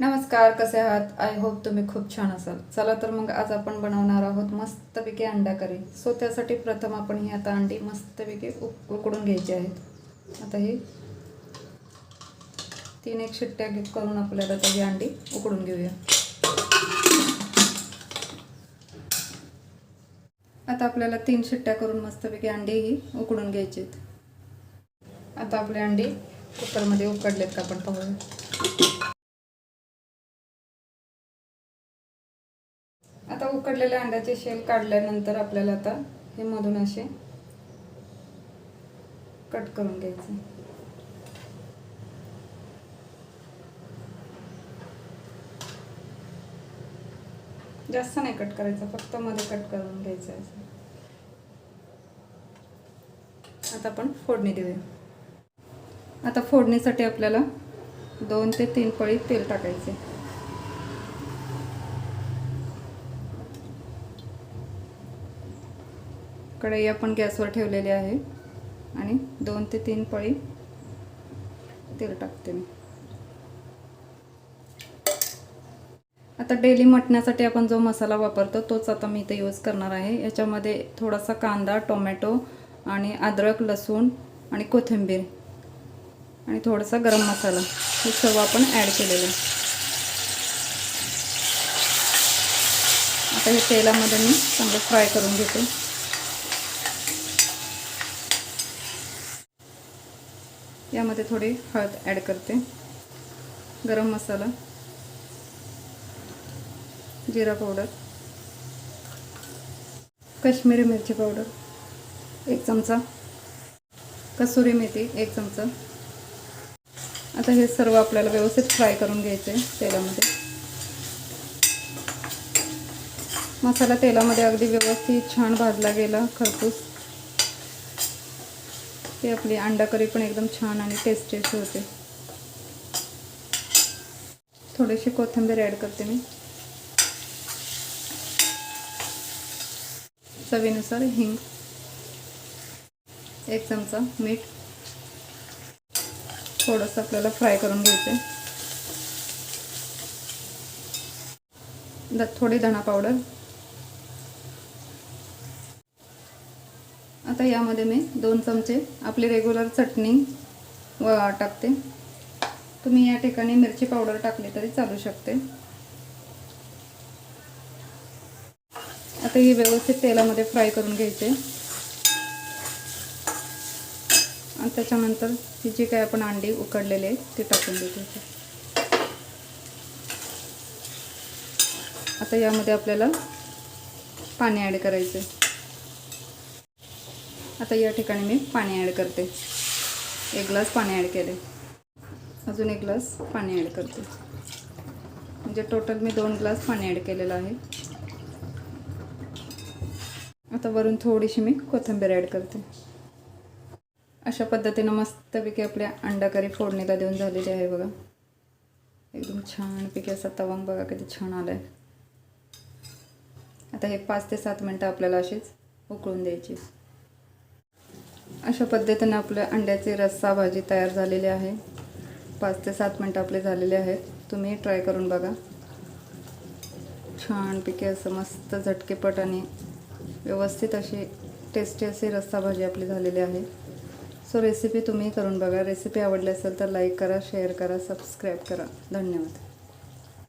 नमस्कार कसे आहात? आय होप तुम्ही खूप छान असाल. चला तर मग आज आपण बनवणार आहोत मस्तपैकी अंडा करी. सो त्यासाठी प्रथम आपण ही आता अंडी मस्तपैकी उक उकडून घ्यायची आहेत. आता ही तीन एक शिट्ट्या करून आपल्याला त्याची ही अंडी उकडून घेऊया. आता आपल्याला तीन शिट्ट्या करून मस्तपैकी अंडी ही उकडून घ्यायची आहेत. आता आपली अंडी कुकरमध्ये उकडलेत का आपण पाहूया. उकडलेल्या अंड्याचे शेल काढल्यानंतर आपल्याला आता हे मधून असे कट करून घ्यायचे. जास्त नाही कट करायचं फक्त मध्ये कट करून घ्यायचं आहे. आता आपण फोडणी देऊया. आता फोडणीसाठी आपल्याला दोन ते तीन पळी तेल टाकायचे. कढई आपण गॅसवर ठेवलेली आहे. आणि दोन ते तीन पळी तेल टाकते मी. आता डेली मटण्यासाठी आपण जो मसाला वापरतो तोच आता मी इथे यूज करणार आहे. याच्यामध्ये थोडासा कांदा टोमॅटो आणि अद्रक लसूण आणि कोथिंबीर आणि थोडासा गरम मसाला. हे सर्व आपण ॲड केलेलं आता हे तेलामध्ये मी चांगलं फ्राय करून घेते. यामध्ये थोडी हळद ॲड करते. गरम मसाला. जिरा पावडर. काश्मीरी मिरची पावडर. एक चमचा. कसुरी मेथी एक चमचा. आता हे सर्व आपल्याला व्यवस्थित फ्राय करून घ्यायचे तेलामध्ये. मसाला तेलामध्ये अगदी व्यवस्थित छान भाजला गेला खरपूस. ते आपली अंडा करी पण एकदम छान आणि टेस्टी अशी होते. थोडीशी कोथिंबीर ॲड करते मी. चवीनुसार हिंग एक चमचा मीठ थोडंसं आपल्याला फ्राय करून घ्यायचं द थोडी धणा पावडर आता यामध्ये मी दोन चमचे आपली रेग्युलर चटणी व टाकते. तुम्ही या ठिकाणी मिरची पावडर टाकली तरी चालू शकते. आता ही व्यवस्थित तेलामध्ये फ्राय करून घ्यायचे. आणि त्याच्यानंतर ही जी काय आपण अंडी उकडलेली आहे ती टाकून द्यायची आता यामध्ये आपल्याला पाणी ॲड करायचं आहे आता या ठिकाणी मी पाणी ॲड करते. एक ग्लास पाणी ॲड केले. अजून एक ग्लास पाणी ॲड करते. म्हणजे टोटल मी दोन ग्लास पाणी ॲड केलेलं आहे. आता वरून थोडीशी मी कोथिंबीर ॲड करते. अशा पद्धतीनं मस्तपैकी आपल्या अंडा करी फोडणीला देऊन झालेली आहे बघा. एकदम छानपैकी असा तवंग बघा किती छान आला आहे आता हे पाच ते सात मिनटं आपल्याला अशीच उकळून द्यायची. अशा पद्धतीनं आपल्या अंड्याची रस्सा भाजी तयार झालेली आहे. पाच ते सात मिनटं आपले झालेले आहेत. तुम्ही ट्राय करून बघा. छानपैकी असं मस्त झटकेपट आणि व्यवस्थित अशी टेस्टी अशी रस्सा भाजी आपली झालेली आहे. सो रेसिपी तुम्ही करून बघा. रेसिपी आवडली असेल तर लाईक करा शेअर करा सबस्क्राईब करा. धन्यवाद.